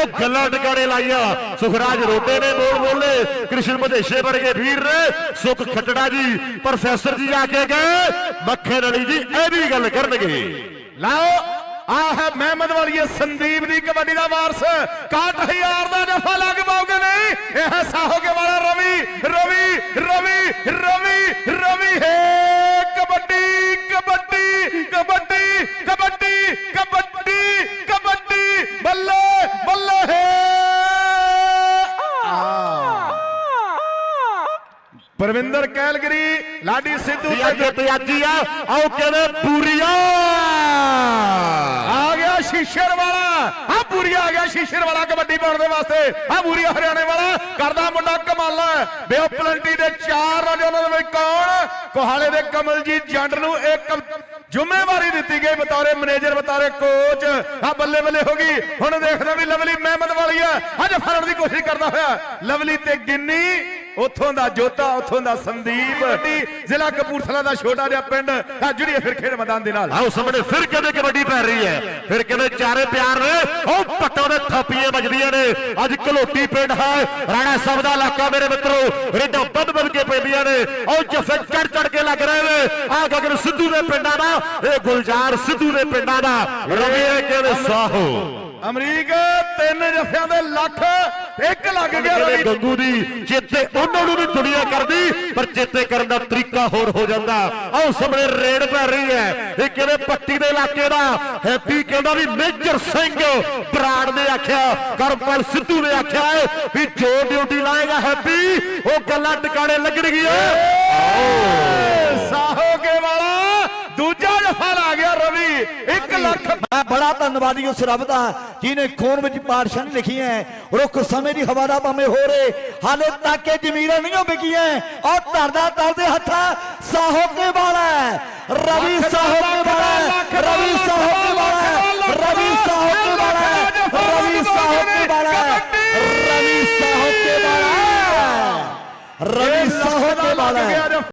ਆਹ ਗੱਲਾਂ ਟਿਕਾਣੇ ਲਾਈਆਂ। ਸੁਖਰਾਜ ਰੋਡੇ ਨੇ ਬੋਲ ਬੋਲੇ। ਕ੍ਰਿਸ਼ਨ ਮਧੇਸ਼ੇ ਵਰਗੇ ਵੀਰ ਨੇ। ਸੁਖ ਖੱਟੜਾ ਜੀ, ਪ੍ਰੋਫੈਸਰ ਜੀ ਆ ਕੇ ਗਏ। ਮੱਖਣ ਅਲੀ ਜੀ, ਇਹ ਵੀ ਗੱਲ ਕਰਨਗੇ। ਲਾਓ, ਆਹ ਹੈ ਮਹਿਮਦ ਵਾਲੀਏ ਸੰਦੀਪ ਦੀ ਕਬੱਡੀ ਦਾ ਵਾਰਸ। 61000 ਦਾ ਨਫ਼ਾ ਲੱਗ ਪਾਉਗੇ ਨਹੀਂ। ਇਹ ਹੈ ਸਾਹੋਗੇ ਪਰਵਿੰਦਰ ਕੈਲਗਰੀ ਲਾਡੀ ਸਿੱਧੂ ਅੱਜ ਪਿਆਜੀ ਆ ਆਓ ਕਹਿੰਦੇ ਪੂਰੀਆ। ਆ ਗਿਆ ਸ਼ੀਸ਼ਰ ਵਾਲਾ। ਆ ਪੂਰੀਆ ਆ ਗਿਆ ਸ਼ੀਸ਼ਰ ਵਾਲਾ ਕਬੱਡੀ ਪਾਉਣ ਦੇ ਵਾਸਤੇ। ਆ ਪੂਰੀਆ ਹਰਿਆਣੇ ਵਾਲਾ ਕਰਦਾ ਮੁੰਡਾ ਕਮਾਲ ਬੇਓ ਪਲੰਟੀ ਦੇ ਚਾਰ ਰਾਜੇ ਉਹਨਾਂ ਦੇ ਵਿੱਚ ਕੌਣ? ਕੋਹਾਲੇ ਦੇ ਕਮਲਜੀਤ ਜੰਡ ਨੂੰ ਇੱਕ ਜ਼ਿੰਮੇਵਾਰੀ ਦਿੱਤੀ ਗਈ ਬਤੌਰੇ ਮੈਨੇਜਰ ਬਤੌਰੇ ਕੋਚ ਆ ਬੱਲੇ ਬੱਲੇ ਹੋ ਗਈ। ਹੁਣ ਦੇਖਦਾ ਵੀ ਲਵਲੀ ਮਹਿਮਦ ਵਾਲੀ ਆ ਅੱਜ ਫੜਨ ਦੀ ਕੋਸ਼ਿਸ਼ ਕਰਦਾ ਹੋਇਆ। ਲਵਲੀ ਤੇ ਗਿੰਨੀ ਉੱਥੋਂ ਦਾ ਜੋਤਾ ਉੱਥੋਂ ਦਾ ਸੰਦੀਪ। ਜ਼ਿਲ੍ਹਾ ਕਪੂਰਥਲਾ ਦਾ ਛੋਟਾ ਜਿਹਾ ਪਿੰਡ। ਆ ਜੁੜੀਏ ਫਿਰ ਖੇਡ ਮੈਦਾਨ ਦੇ ਨਾਲ। ਆਓ ਸਾਹਮਣੇ ਫਿਰ ਕਹਿੰਦੇ ਕਬੱਡੀ ਪੈ ਰਹੀ ਹੈ। ਫਿਰ ਕਹਿੰਦੇ ਚਾਰੇ ਪਿਆਰ ਨੇ। ਉਹ ਪੱਟਾਂ ਦੇ ਥਾਪੀਆਂ ਵੱਜਦੀਆਂ ਨੇ। ਅੱਜ ਘਲੋਟੀ ਪਿੰਡ ਹੈ। ਰਾਣਾ ਸਾਹਿਬ ਦਾ ਇਲਾਕਾ ਮੇਰੇ ਮਿੱਤਰੋ। ਰੇਡਾਂ ਵੱਧ ਵੱਧ ਕੇ ਪੈਂਦੀਆਂ ਨੇ। ਉਹ ਜਫੇ ਚੜ ਚੜ ਕੇ ਲੱਗ ਰਹੇ ਨੇ। ਆ ਗਗਨ ਸਿੱਧੂ ਦੇ ਪਿੰਡਾਂ ਦਾ। ਇਹ ਗੁਲਜ਼ਾਰ ਸਿੱਧੂ ਦੇ ਪਿੰਡਾਂ ਦਾ। ਰਵੀ ਕਹਿੰਦੇ ਸਾਹੋ। ਅਮਰੀਕ ਤਿੰਨ ਜਫਿਆਂ ਦੇ ਲੱਖ। ਇੱਕ ਲੱਗ ਗਿਆ ਰਵੀ। ਗੰਗੂ ਦੀ ਚੇਤੇ ਉਹਨਾਂ ਨੂੰ ਵੀ ਦੁਨੀਆ ਕਰਦੀ ਪਰ ਚੇਤੇ ਕਰਨ ਦਾ ਤਰੀਕਾ ਹੋਰ ਹੋ ਜਾਂਦਾ। ਆਓ ਸਾਹਮਣੇ ਰੇਡ ਪੈ ਰਹੀ ਹੈ। ਇਹ ਕਹਿੰਦੇ ਪੱਟੀ ਦੇ ਇਲਾਕੇ ਦਾ? ਹੈਪੀ ਕਹਿੰਦਾ ਵੀ ਮੇਜਰ ਸਿੰਘ ਬਰਾੜ ਨੇ ਆਖਿਆ ਕਰਮਪਾਲ ਸਿੱਧੂ ਨੇ ਆਖਿਆ ਵੀ ਜੋ ਡਿਊਟੀ ਲਾਏਗਾ ਹੈਪੀ ਉਹ ਗੱਲਾਂ ਟਿਕਾਣੇ ਲੱਗਣਗੀਆਂ। ਲਾ ਗਿਆ ਰਵੀ 1 ਲੱਖ ਮੈਂ ਬੜਾ ਧੰਨਵਾਦੀ ਉਸ ਰੱਬ ਦਾ ਜਿਨੇ ਖੂਨ ਵਿੱਚ ਪਾਤਸ਼ਾਹ ਨੇ ਲਿਖੀ ਹੈ ਰੁੱਖ ਸਮੇਂ ਦੀ ਹਵਾ ਦਾ ਭਾਵੇਂ ਹੋ ਰੇ ਹਾਲੇ ਤੱਕ ਇਹ ਜ਼ਮੀਰਾਂ ਨਹੀਂ ਵਿਕੀਆਂ ਔਰ ਧਰਦਾ ਤਰਦੇ ਹੱਥਾਂ ਸਾਹੋ ਕੇ ਵਾਲਾ ਹੈ। ਰਵੀ ਸਾਹੋ ਕੇ ਵਾਲਾ ਹੈ। ਰਵੀ ਸਾਹੋ ਕੇ ਵਾਲਾ ਹੈ। ਰਵੀ ਸਾਹੋ ਕੇ ਵਾਲਾ ਹੈ। ਰਵੀ ਸਾਹੋ ਕੇ ਵਾਲਾ ਹੈ। ਰਵੀ ਸਾਹੋ ਕੇ ਵਾਲਾ ਹੈ। ਰਵੀ ਸਾਹੋ ਕੇ ਵਾਲਾ ਹੈ।